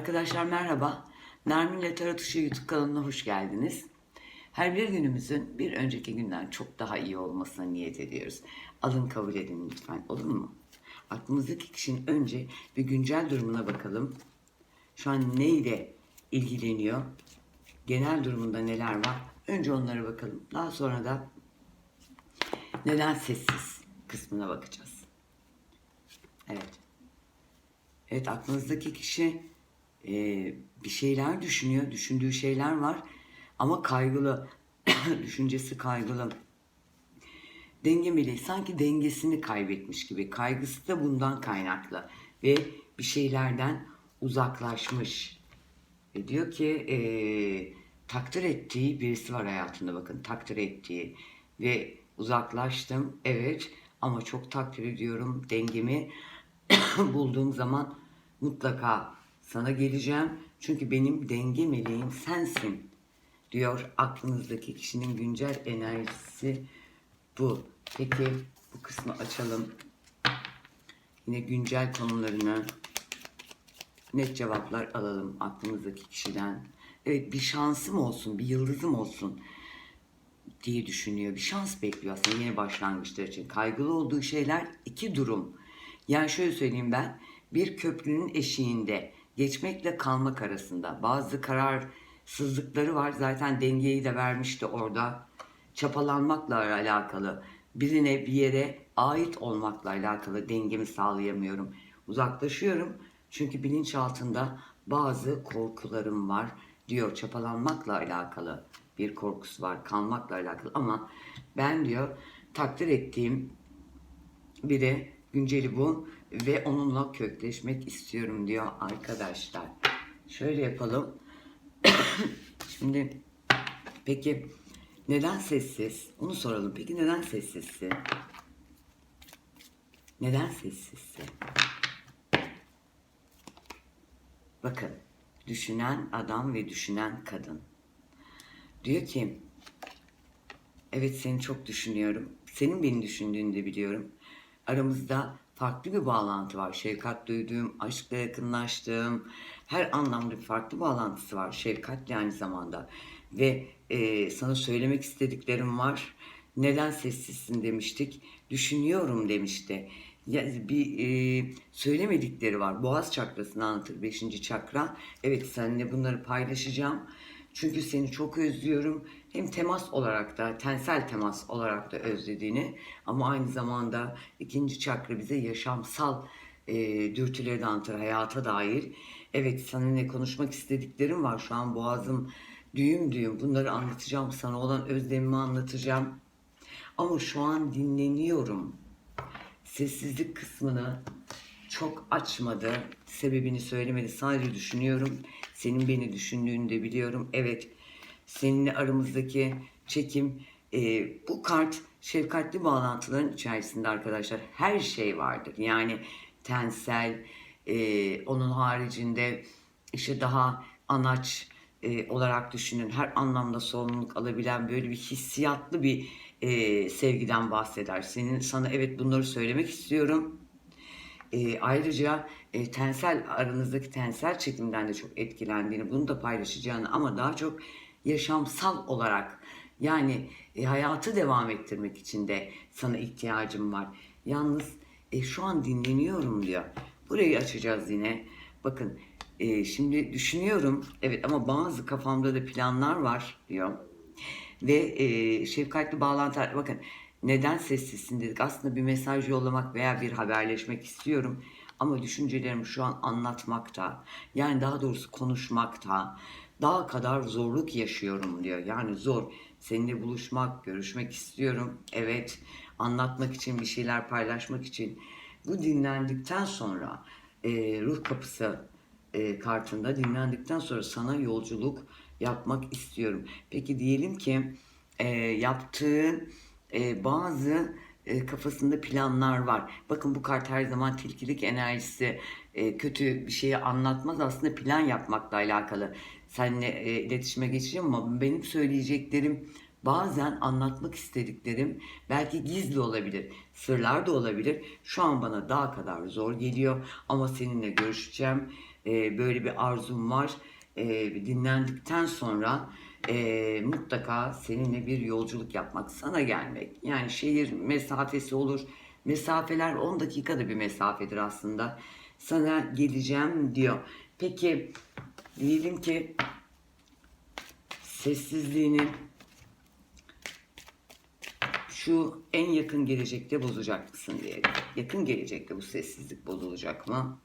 Arkadaşlar merhaba. Nermin'le Tarot Işığı YouTube kanalına hoş geldiniz. Her bir günümüzün bir önceki günden çok daha iyi olmasına niyet ediyoruz. Alın kabul edin lütfen olur mu? Aklımızdaki kişinin önce bir güncel durumuna bakalım. Şu an neyle ilgileniyor? Genel durumunda neler var? Önce onlara bakalım. Daha sonra da neden sessiz kısmına bakacağız. Evet. Evet aklınızdaki kişi e, bir şeyler düşünüyor, düşündüğü şeyler var ama kaygılı, düşüncesi kaygılı. Dengemeli, sanki dengesini kaybetmiş gibi. Kaygısı da bundan kaynaklı ve bir şeylerden uzaklaşmış. Ve diyor ki e, takdir ettiği birisi var hayatında bakın takdir ettiği ve uzaklaştım evet ama çok takdir ediyorum dengemi bulduğum zaman mutlaka sana geleceğim. Çünkü benim denge meleğim sensin diyor aklınızdaki kişinin güncel enerjisi bu. Peki bu kısmı açalım. Yine güncel konularını net cevaplar alalım aklınızdaki kişiden. Evet bir şansım olsun, bir yıldızım olsun diye düşünüyor. Bir şans bekliyor aslında yeni başlangıçlar için. Kaygılı olduğu şeyler iki durum. Yani şöyle söyleyeyim ben. Bir köprünün eşiğinde geçmekle kalmak arasında bazı kararsızlıkları var. Zaten dengeyi de vermişti orada. Çapalanmakla alakalı. Birine bir yere ait olmakla alakalı dengemi sağlayamıyorum. Uzaklaşıyorum. Çünkü bilinçaltında bazı korkularım var diyor. Çapalanmakla alakalı bir korkusu var. Kalmakla alakalı ama ben diyor takdir ettiğim biri günceli bu ve onunla kökleşmek istiyorum diyor arkadaşlar. Şöyle yapalım. Şimdi peki neden sessiz? Onu soralım. Peki neden sessizsin? Neden sessizsin? Bakın düşünen adam ve düşünen kadın. Diyor ki evet seni çok düşünüyorum. Senin beni düşündüğünü de biliyorum. Aramızda farklı bir bağlantı var. Şefkat duyduğum, aşkla yakınlaştığım, her anlamda bir farklı bağlantısı var. Şefkatle aynı zamanda. Ve e, sana söylemek istediklerim var. Neden sessizsin demiştik. Düşünüyorum demişti. Ya, bir e, söylemedikleri var. Boğaz çakrasını anlatır 5. çakra. Evet seninle bunları paylaşacağım. Çünkü seni çok özlüyorum. Hem temas olarak da, tensel temas olarak da özlediğini ama aynı zamanda ikinci çakra bize yaşamsal e, dürtüleri de anlatır, hayata dair. Evet seninle konuşmak istediklerim var. Şu an boğazım düğüm düğüm. Bunları anlatacağım. Sana olan özlemimi anlatacağım. Ama şu an dinleniyorum. Sessizlik kısmını çok açmadı. Sebebini söylemedi. Sadece düşünüyorum. Senin beni düşündüğünü de biliyorum. Evet. Seninle aramızdaki çekim e, bu kart şefkatli bağlantıların içerisinde arkadaşlar her şey vardır. Yani tensel e, onun haricinde işte daha anaç e, olarak düşünün. Her anlamda sorumluluk alabilen böyle bir hissiyatlı bir e, sevgiden bahseder. Senin sana evet bunları söylemek istiyorum. E, ayrıca e, tensel aranızdaki tensel çekimden de çok etkilendiğini, bunu da paylaşacağını ama daha çok yaşamsal olarak yani e, hayatı devam ettirmek için de sana ihtiyacım var. Yalnız e, şu an dinleniyorum diyor. Burayı açacağız yine. Bakın e, şimdi düşünüyorum evet ama bazı kafamda da planlar var diyor. Ve e, şefkatli bağlantı bakın neden sessizsin dedik. Aslında bir mesaj yollamak veya bir haberleşmek istiyorum. Ama düşüncelerimi şu an anlatmakta, yani daha doğrusu konuşmakta daha kadar zorluk yaşıyorum diyor. Yani zor. Seninle buluşmak, görüşmek istiyorum. Evet, anlatmak için, bir şeyler paylaşmak için. Bu dinlendikten sonra e, ruh kapısı e, kartında dinlendikten sonra sana yolculuk yapmak istiyorum. Peki diyelim ki e, yaptığı e, bazı e, kafasında planlar var. Bakın bu kart her zaman tilkilik enerjisi e, kötü bir şeyi anlatmaz. Aslında plan yapmakla alakalı. Seninle e, iletişime geçeceğim ama benim söyleyeceklerim bazen anlatmak istediklerim belki gizli olabilir. Sırlar da olabilir. Şu an bana daha kadar zor geliyor ama seninle görüşeceğim. e, böyle bir arzum var. E, dinlendikten sonra e, mutlaka seninle bir yolculuk yapmak, sana gelmek. Yani şehir mesafesi olur. Mesafeler 10 dakikada bir mesafedir aslında. Sana geleceğim diyor. Peki diyelim ki sessizliğini şu en yakın gelecekte bozacak mısın diye. Yakın gelecekte bu sessizlik bozulacak mı?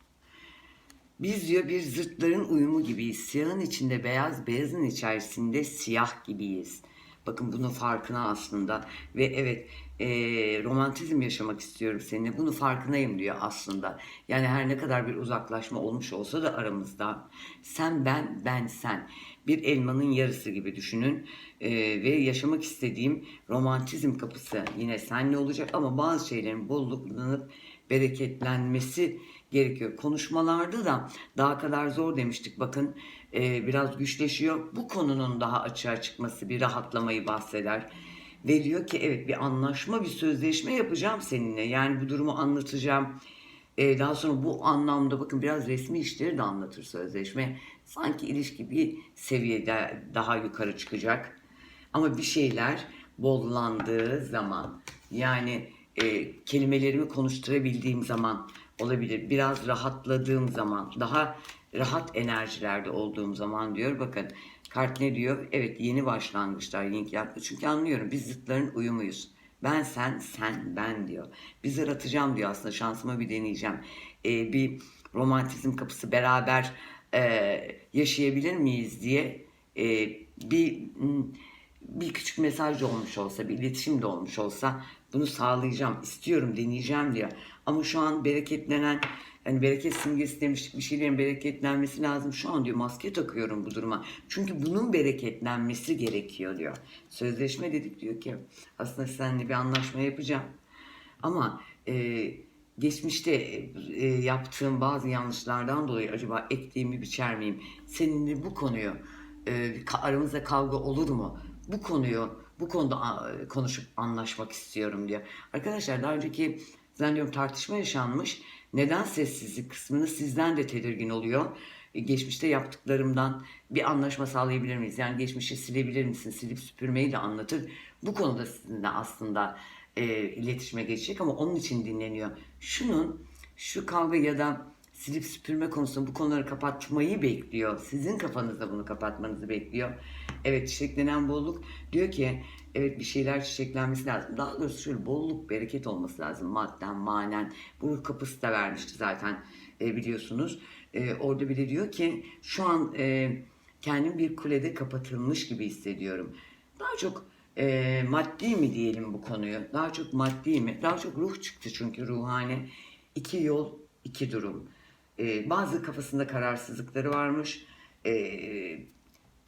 Biz diyor bir zıtların uyumu gibiyiz. Siyahın içinde beyaz, beyazın içerisinde siyah gibiyiz. Bakın bunun farkına aslında. Ve evet e, romantizm yaşamak istiyorum seninle. Bunu farkındayım diyor aslında. Yani her ne kadar bir uzaklaşma olmuş olsa da aramızda. Sen ben, ben sen. Bir elmanın yarısı gibi düşünün. E, ve yaşamak istediğim romantizm kapısı yine senle olacak. Ama bazı şeylerin bolluklanıp bereketlenmesi gerekiyor. Konuşmalarda da daha kadar zor demiştik. Bakın e, biraz güçleşiyor. Bu konunun daha açığa çıkması bir rahatlamayı bahseder. Ve diyor ki evet bir anlaşma, bir sözleşme yapacağım seninle. Yani bu durumu anlatacağım. E, daha sonra bu anlamda bakın biraz resmi işleri de anlatır sözleşme. Sanki ilişki bir seviyede daha yukarı çıkacak. Ama bir şeyler bollandığı zaman yani e, kelimelerimi konuşturabildiğim zaman olabilir. Biraz rahatladığım zaman, daha rahat enerjilerde olduğum zaman diyor. Bakın kart ne diyor? Evet yeni başlangıçlar, link yaptı. Çünkü anlıyorum biz zıtların uyumuyuz. Ben sen, sen ben diyor. Bir zar atacağım diyor aslında şansıma bir deneyeceğim. Ee, bir romantizm kapısı beraber e, yaşayabilir miyiz diye e, bir bir küçük mesaj olmuş olsa, bir iletişim de olmuş olsa bunu sağlayacağım, istiyorum, deneyeceğim diyor. Ama şu an bereketlenen, hani bereket simgesi demiştik bir şeylerin bereketlenmesi lazım. Şu an diyor maske takıyorum bu duruma. Çünkü bunun bereketlenmesi gerekiyor diyor. Sözleşme dedik diyor ki aslında seninle bir anlaşma yapacağım. Ama e, geçmişte e, yaptığım bazı yanlışlardan dolayı acaba ektiğimi biçer miyim? Seninle bu konuyu e, aramızda kavga olur mu? Bu konuyu bu konuda konuşup anlaşmak istiyorum diyor. Arkadaşlar daha önceki zannediyorum tartışma yaşanmış. Neden sessizlik kısmını sizden de tedirgin oluyor. E, geçmişte yaptıklarımdan bir anlaşma sağlayabilir miyiz? Yani geçmişi silebilir misin? Silip süpürmeyi de anlatır. Bu konuda sizinle aslında e, iletişime geçecek ama onun için dinleniyor. Şunun şu kavga ya da silip süpürme konusunda bu konuları kapatmayı bekliyor. Sizin kafanızda bunu kapatmanızı bekliyor. Evet çiçeklenen bolluk diyor ki evet bir şeyler çiçeklenmesi lazım. Daha doğrusu şöyle bolluk bereket olması lazım madden manen. Bu kapısı da vermişti zaten e, biliyorsunuz. E, orada bile diyor ki şu an e, kendim bir kulede kapatılmış gibi hissediyorum. Daha çok e, maddi mi diyelim bu konuyu? Daha çok maddi mi? Daha çok ruh çıktı çünkü ruhani. iki yol, iki durum. E, bazı kafasında kararsızlıkları varmış. E,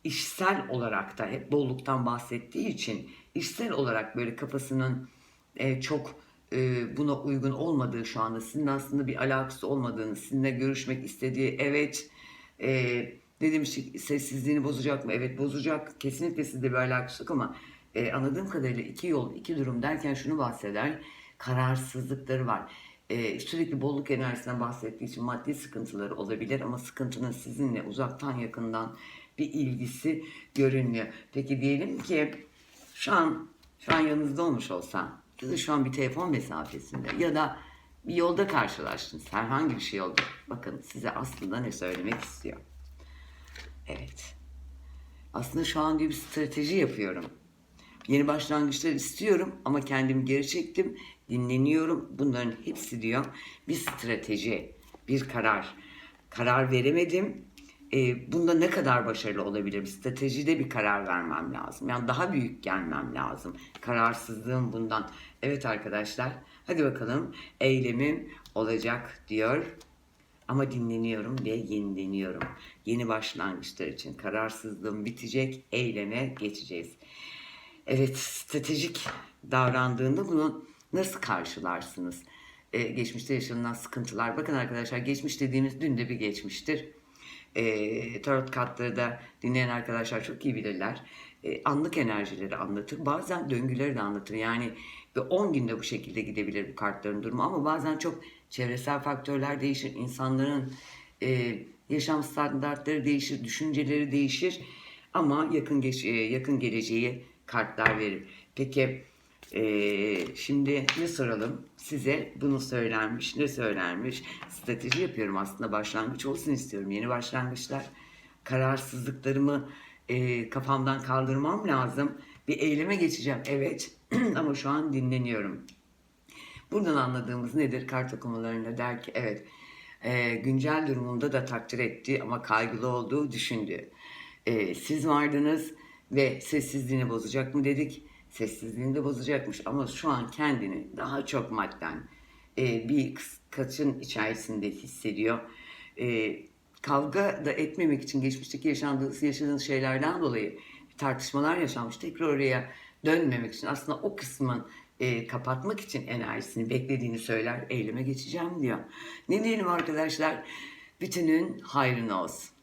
işsel olarak da hep bolluktan bahsettiği için işsel olarak böyle kafasının e, çok e, buna uygun olmadığı şu anda sizin aslında bir alakası olmadığını, sizinle görüşmek istediği evet e, dediğim şey sessizliğini bozacak mı? Evet bozacak. Kesinlikle sizde bir alakası yok ama e, anladığım kadarıyla iki yol, iki durum derken şunu bahseder. Kararsızlıkları var e, sürekli bolluk enerjisinden bahsettiği için maddi sıkıntıları olabilir ama sıkıntının sizinle uzaktan yakından bir ilgisi görünmüyor. Peki diyelim ki şu an şu an yanınızda olmuş olsam ya da şu an bir telefon mesafesinde ya da bir yolda karşılaştınız herhangi bir şey oldu. Bakın size aslında ne söylemek istiyor. Evet. Aslında şu an diyor bir strateji yapıyorum. Yeni başlangıçlar istiyorum ama kendimi geri çektim. Dinleniyorum. Bunların hepsi diyor bir strateji, bir karar. Karar veremedim. E, bunda ne kadar başarılı olabilirim? Stratejide bir karar vermem lazım. Yani daha büyük gelmem lazım. Kararsızlığım bundan. Evet arkadaşlar hadi bakalım eylemim olacak diyor. Ama dinleniyorum ve yenileniyorum. Yeni başlangıçlar için kararsızlığım bitecek, eyleme geçeceğiz. Evet, stratejik davrandığında bunu nasıl karşılarsınız? Ee, geçmişte yaşanılan sıkıntılar. Bakın arkadaşlar geçmiş dediğimiz dün de bir geçmiştir. Ee, tarot kartları da dinleyen arkadaşlar çok iyi bilirler. Ee, anlık enerjileri anlatır. Bazen döngüleri de anlatır. Yani bir 10 günde bu şekilde gidebilir bu kartların durumu ama bazen çok çevresel faktörler değişir. İnsanların e, Yaşam standartları değişir, düşünceleri değişir ama yakın geç, e, yakın geleceği kartlar verir. Peki e, şimdi ne soralım? Size bunu söylenmiş, ne söylenmiş? Strateji yapıyorum aslında başlangıç olsun istiyorum. Yeni başlangıçlar. Kararsızlıklarımı e, kafamdan kaldırmam lazım. Bir eyleme geçeceğim evet ama şu an dinleniyorum. Buradan anladığımız nedir? Kart okumalarında der ki evet e, güncel durumunda da takdir etti ama kaygılı olduğu düşündü. E, siz vardınız ve sessizliğini bozacak mı dedik. Sessizliğini de bozacakmış ama şu an kendini daha çok madden e, bir kaçın içerisinde hissediyor. E, kavga da etmemek için geçmişteki yaşandığı, yaşadığınız şeylerden dolayı tartışmalar yaşanmış. Tekrar oraya dönmemek için aslında o kısmın e, kapatmak için enerjisini beklediğini söyler. Eyleme geçeceğim diyor. Ne diyelim arkadaşlar? Bütünün hayrına olsun.